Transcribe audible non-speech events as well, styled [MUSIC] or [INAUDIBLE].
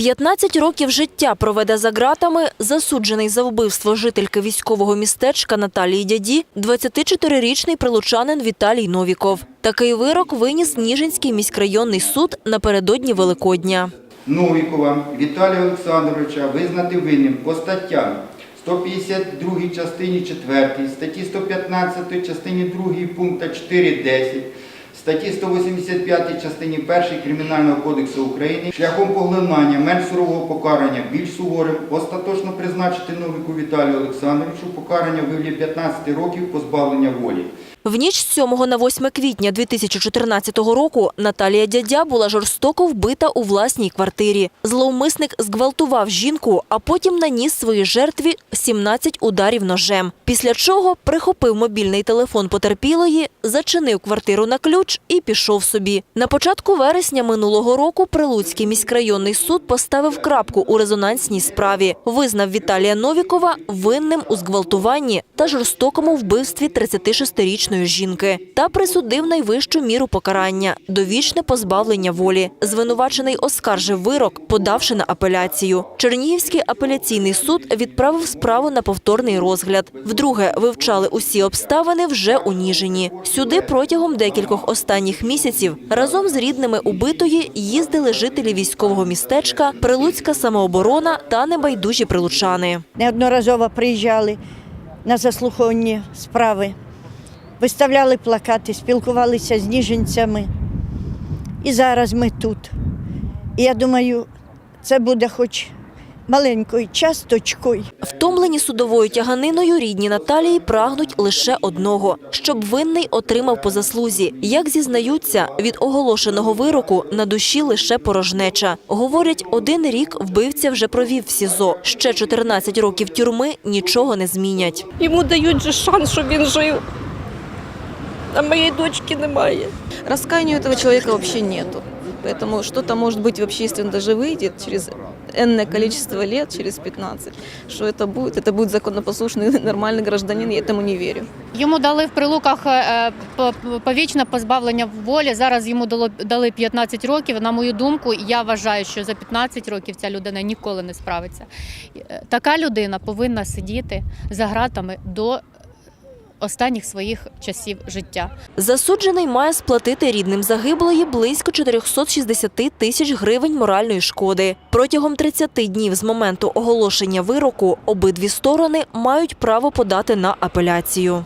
15 років життя проведе за ґратами засуджений за вбивство жительки військового містечка Наталії Дяді 24-річний прилучанин Віталій Новіков. Такий вирок виніс Ніжинський міськрайонний суд напередодні Великодня. Новікова Віталія Олександровича визнати винним по статтям 152 частині 4, статті 115 частині 2 пункта 4.10, статті 185 частині 1 Кримінального кодексу України шляхом поглинання менш сурового покарання більш суворим остаточно призначити Новику Віталію Олександровичу покарання в вигляді 15 років позбавлення волі. В ніч з 7 на 8 квітня 2014 року Наталія Дядя була жорстоко вбита у власній квартирі. Зловмисник зґвалтував жінку, а потім наніс своїй жертві 17 ударів ножем. Після чого прихопив мобільний телефон потерпілої, зачинив квартиру на ключ і пішов собі. На початку вересня минулого року Прилуцький міськрайонний суд поставив крапку у резонансній справі. Визнав Віталія Новікова винним у зґвалтуванні та жорстокому вбивстві 36-річної жінки та присудив найвищу міру покарання довічне позбавлення волі. Звинувачений оскаржив вирок, подавши на апеляцію. Чернігівський апеляційний суд відправив справу на повторний розгляд. Вдруге вивчали усі обставини вже у Ніжині. Сюди протягом декількох останніх місяців разом з рідними убитої їздили жителі військового містечка, Прилуцька самооборона та небайдужі прилучани. неодноразово приїжджали на заслуховні справи, виставляли плакати, спілкувалися з ніженцями. І зараз ми тут. І я думаю, це буде хоч маленькою часточкою. Втомлені судовою тяганиною рідні Наталії прагнуть лише одного – щоб винний отримав по заслузі. Як зізнаються, від оголошеного вироку на душі лише порожнеча. Говорять, один рік вбивця вже провів в СІЗО. Ще 14 років тюрми нічого не змінять. Йому дають же шанс, щоб він жив А моєї дочки немає. Раскаяния у этого человека вообще нету. Поэтому что-то, может быть, в общественно даже выйдет через энное количество лет, через 15. Что это будет? Это будет законопослушный, [LAUGHS] нормальный гражданин, я этому не верю. Йому дали в прилуках е, по- повічне позбавлення волі. Зараз йому дало дали 15 років. На мою думку, я вважаю, що за 15 років ця людина ніколи не справиться. Е, Така людина повинна сидіти за ґратами до останніх своїх часів життя. Засуджений має сплатити рідним загиблої близько 460 тисяч гривень моральної шкоди. Протягом 30 днів з моменту оголошення вироку обидві сторони мають право подати на апеляцію.